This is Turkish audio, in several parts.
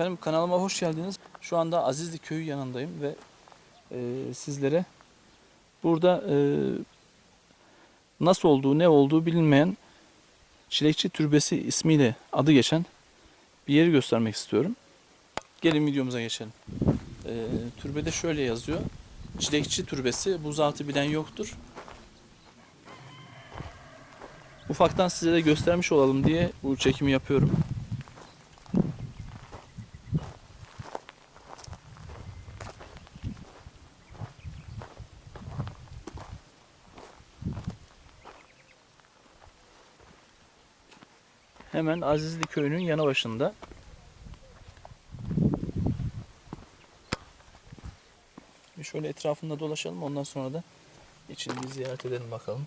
Efendim kanalıma hoş geldiniz. Şu anda Azizli Köyü yanındayım ve e, sizlere burada e, nasıl olduğu, ne olduğu bilinmeyen Çilekçi Türbesi ismiyle adı geçen bir yeri göstermek istiyorum. Gelin videomuza geçelim. E, türbede şöyle yazıyor. Çilekçi Türbesi bu zatı bilen yoktur. Ufaktan size de göstermiş olalım diye bu çekimi yapıyorum. Hemen Azizli Köyü'nün yanı başında. Şöyle etrafında dolaşalım ondan sonra da içini ziyaret edelim bakalım.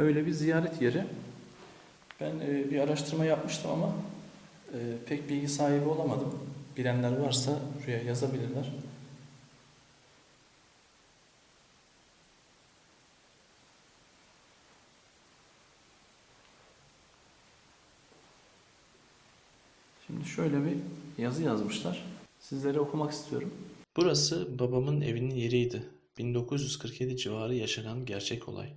Böyle bir ziyaret yeri. Ben e, bir araştırma yapmıştım ama e, pek bilgi sahibi olamadım. Bilenler varsa buraya yazabilirler. Şimdi şöyle bir yazı yazmışlar. Sizlere okumak istiyorum. Burası babamın evinin yeriydi. 1947 civarı yaşanan gerçek olay.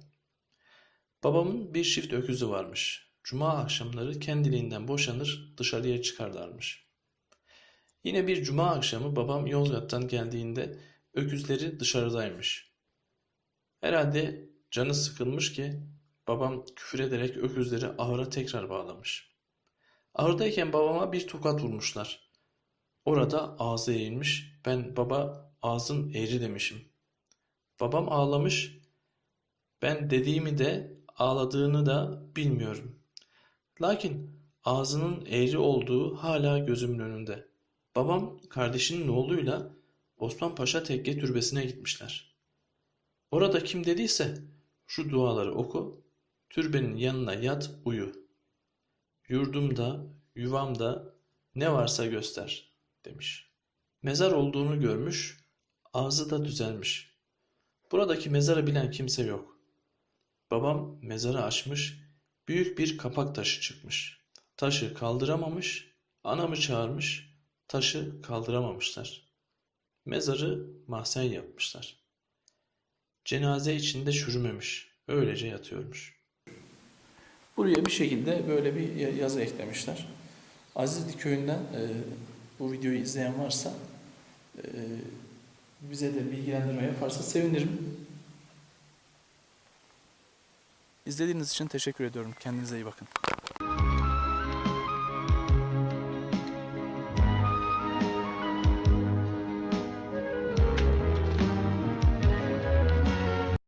Babamın bir çift öküzü varmış. Cuma akşamları kendiliğinden boşanır dışarıya çıkarlarmış. Yine bir cuma akşamı babam Yozgat'tan geldiğinde öküzleri dışarıdaymış. Herhalde canı sıkılmış ki babam küfür ederek öküzleri ahıra tekrar bağlamış. Ahırdayken babama bir tokat vurmuşlar. Orada ağzı eğilmiş. Ben baba ağzın eğri demişim. Babam ağlamış. Ben dediğimi de ağladığını da bilmiyorum. Lakin ağzının eğri olduğu hala gözümün önünde. Babam kardeşinin oğluyla Osman Paşa Tekke Türbesi'ne gitmişler. Orada kim dediyse şu duaları oku, türbenin yanına yat uyu. Yurdumda, yuvamda ne varsa göster demiş. Mezar olduğunu görmüş, ağzı da düzelmiş. Buradaki mezarı bilen kimse yok. Babam mezarı açmış, büyük bir kapak taşı çıkmış. Taşı kaldıramamış, anamı çağırmış, taşı kaldıramamışlar. Mezarı mahzen yapmışlar. Cenaze içinde çürümemiş, öylece yatıyormuş. Buraya bir şekilde böyle bir ya- yazı eklemişler. Azizli Köyü'nden e, bu videoyu izleyen varsa e, bize de bilgilendirme yaparsa sevinirim. İzlediğiniz için teşekkür ediyorum. Kendinize iyi bakın.